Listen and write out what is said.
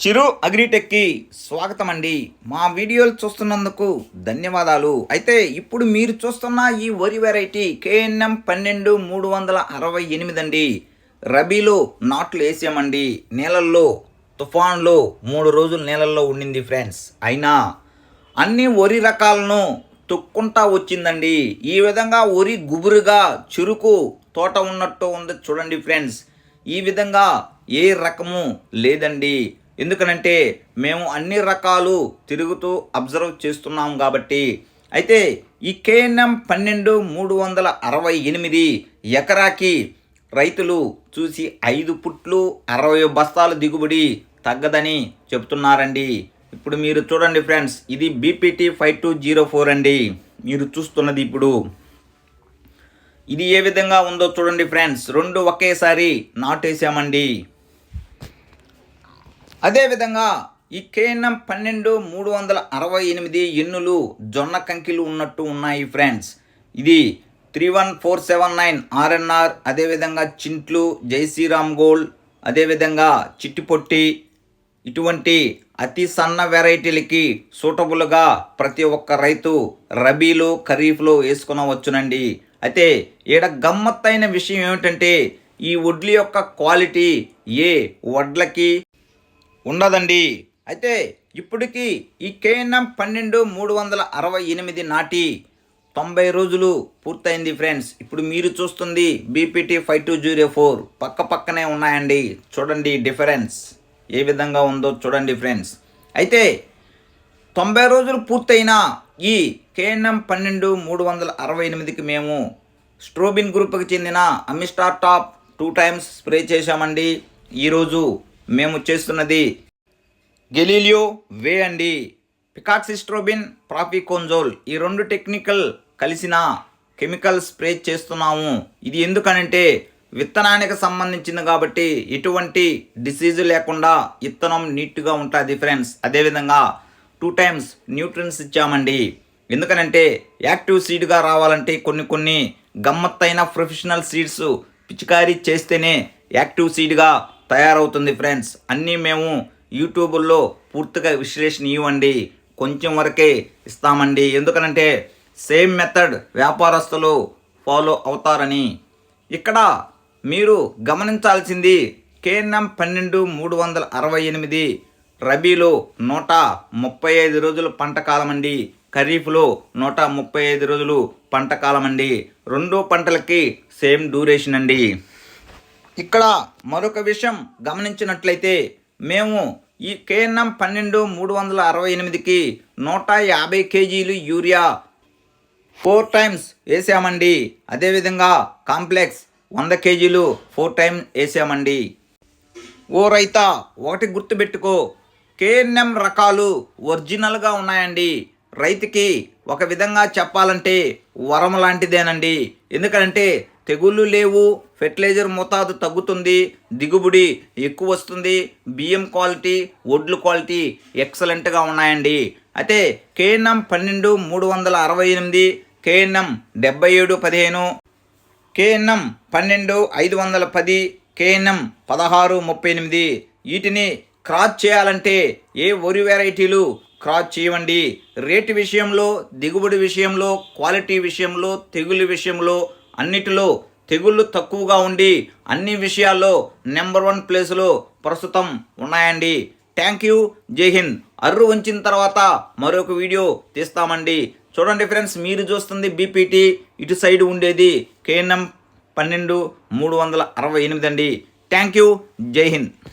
చిరు అగ్రిటెక్కి స్వాగతం అండి మా వీడియోలు చూస్తున్నందుకు ధన్యవాదాలు. అయితే ఇప్పుడు మీరు చూస్తున్న ఈ వరి వెరైటీ కేఎన్ఎం పన్నెండు మూడు వందల అరవై ఎనిమిది అండి. రబీలో నాట్లు వేసామండి. నీళ్ళల్లో తుఫాన్లో మూడు రోజులు నీళ్ళల్లో ఉండింది ఫ్రెండ్స్ అయినా అన్ని వరి రకాలను తొక్కుంటా వచ్చిందండి. ఈ విధంగా వరి గుబురుగా చురుకు తోట ఉన్నట్టు ఉంది చూడండి ఫ్రెండ్స్ ఈ విధంగా ఏ రకము లేదండి. ఎందుకనంటే మేము అన్ని రకాలు తిరుగుతూ అబ్జర్వ్ చేస్తున్నాం కాబట్టి. అయితే ఈ కేఎన్ఎం పన్నెండు మూడు వందల అరవై ఎనిమిది ఎకరాకి రైతులు చూసి ఐదు పుట్లు అరవై బస్తాలు దిగుబడి తగ్గదని చెప్తున్నారండి. ఇప్పుడు మీరు చూడండి ఫ్రెండ్స్ ఇది BPT five two zero four అండి. మీరు చూస్తున్నది ఇప్పుడు. ఇది ఏ విధంగా ఉందో చూడండి ఫ్రెండ్స్ రెండు ఒకేసారి నాటేసామండి అదేవిధంగా ఈ కేఎన్ఎం పన్నెండు మూడు వందల అరవై ఎనిమిది ఎన్నులు జొన్న కంకిలు ఉన్నట్టు ఉన్నాయి ఫ్రెండ్స్ ఇది three one four seven nine RNR అదేవిధంగా చింట్లు జై శ్రీరామ్ గోల్డ్ అదేవిధంగా చిట్టిపొట్టి. ఇటువంటి అతి సన్న వెరైటీలకి సూటబుల్గా ప్రతి ఒక్క రైతు రబీలో ఖరీఫ్లో వేసుకునవచ్చునండి. అయితే ఈడ గమ్మత్తైన విషయం ఏమిటంటే ఈ వడ్ల యొక్క క్వాలిటీ ఏ వడ్లకి ఉండదండి అయితే ఇప్పటికీ ఈ కేఎన్ఎం పన్నెండు మూడు వందల అరవై ఎనిమిది నాటి తొంభై రోజులు పూర్తయింది ఫ్రెండ్స్. ఇప్పుడు మీరు చూస్తుంది BPT five two zero four పక్క పక్కనే ఉన్నాయండి. చూడండి డిఫరెన్స్. ఏ విధంగా ఉందో చూడండి ఫ్రెండ్స్. అయితే తొంభై రోజులు పూర్తయిన ఈ కేఎన్ఎం పన్నెండు మూడు వందల అరవై ఎనిమిదికి మేము స్ట్రోబిన్ గ్రూప్కి చెందిన Amistar Top two times spray చేశామండి. ఈరోజు మేము చేస్తున్నది గెలీలియో వే అండి. పికాక్సిస్ట్రోబిన్ ప్రాఫికోన్జోల్ ఈ రెండు టెక్నికల్ కలిసిన కెమికల్ స్ప్రే చేస్తున్నాము. ఇది ఎందుకనంటే విత్తనానికి సంబంధించింది కాబట్టి ఎటువంటి డిసీజ్ లేకుండా విత్తనం నీట్గా ఉంటుంది ఫ్రెండ్స్. అదేవిధంగా టూ టైమ్స్ న్యూట్రియన్స్ ఇచ్చామండి. ఎందుకనంటే యాక్టివ్ సీడ్గా రావాలంటే కొన్ని కొన్ని గమ్మత్తైన ప్రొఫెషనల్ సీడ్స్ పిచికారీ చేస్తేనే యాక్టివ్ సీడ్గా తయారవుతుంది ఫ్రెండ్స్. అన్నీ మేము యూట్యూబుల్లో పూర్తిగా విశ్లేషణ ఇవ్వండి. కొంచెం వరకే ఇస్తామండి. ఎందుకనంటే సేమ్ మెథడ్ వ్యాపారస్తులు ఫాలో అవుతారని. ఇక్కడ మీరు గమనించాల్సింది కేఎన్ఎం పన్నెండు మూడు వందల అరవై ఎనిమిది రబీలో నూట ముప్పై ఐదు రోజులు పంట కాలం అండి. ఖరీఫ్లో నూట ముప్పై ఐదు రోజులు పంట కాలం అండి. రెండు పంటలకి సేమ్ డ్యూరేషన్ అండి. ఇక్కడ మరొక విషయం గమనించినట్లయితే మేము ఈ కేఎన్ఎం పన్నెండు మూడు వందల అరవై ఎనిమిదికి నూట యాభై కేజీలు యూరియా ఫోర్ టైమ్స్ వేసామండి. అదేవిధంగా కాంప్లెక్స్ వంద కేజీలు ఫోర్ టైమ్ వేసామండి. ఓ రైతా ఒకటి గుర్తుపెట్టుకో కేఎన్ఎం రకాలు ఒరిజినల్గా ఉన్నాయండి. రైతుకి ఒక విధంగా చెప్పాలంటే వరం లాంటిదేనండి. ఎందుకంటే తెగుళ్ళు లేవు. ఫెర్టిలైజర్ మోతాదు తగ్గుతుంది. దిగుబడి ఎక్కువ వస్తుంది. బియ్యం క్వాలిటీ వడ్లు క్వాలిటీ ఎక్సలెంట్గా ఉన్నాయండి. అయితే కేఎన్ఎం పన్నెండు మూడు వందల అరవై ఎనిమిది కేఎన్ఎం డెబ్బై ఏడు పదిహేను కేఎన్ఎం పన్నెండు ఐదు వందల పది కేఎన్ఎం పదహారు ముప్పై ఎనిమిది. వీటిని క్రాస్ చేయాలంటే ఏ వరి వెరైటీలు క్రాస్ చేయండి రేటు విషయంలో దిగుబడి విషయంలో క్వాలిటీ విషయంలో తెగులు విషయంలో అన్నిటిలో తెగుళ్ళు తక్కువగా ఉండి అన్ని విషయాల్లో నెంబర్ వన్ ప్లేస్లో ప్రస్తుతం ఉన్నాయండి. Thank you. జై హింద్. అర్రు ఉంచిన తర్వాత మరొక వీడియో తీస్తామండి. చూడండి ఫ్రెండ్స్ మీరు చూస్తుంది బీపీటీ ఇటు సైడ్ ఉండేది కేఎన్ఎం పన్నెండు మూడు వందల అరవై ఎనిమిది అండి. Thank you. జై హింద్.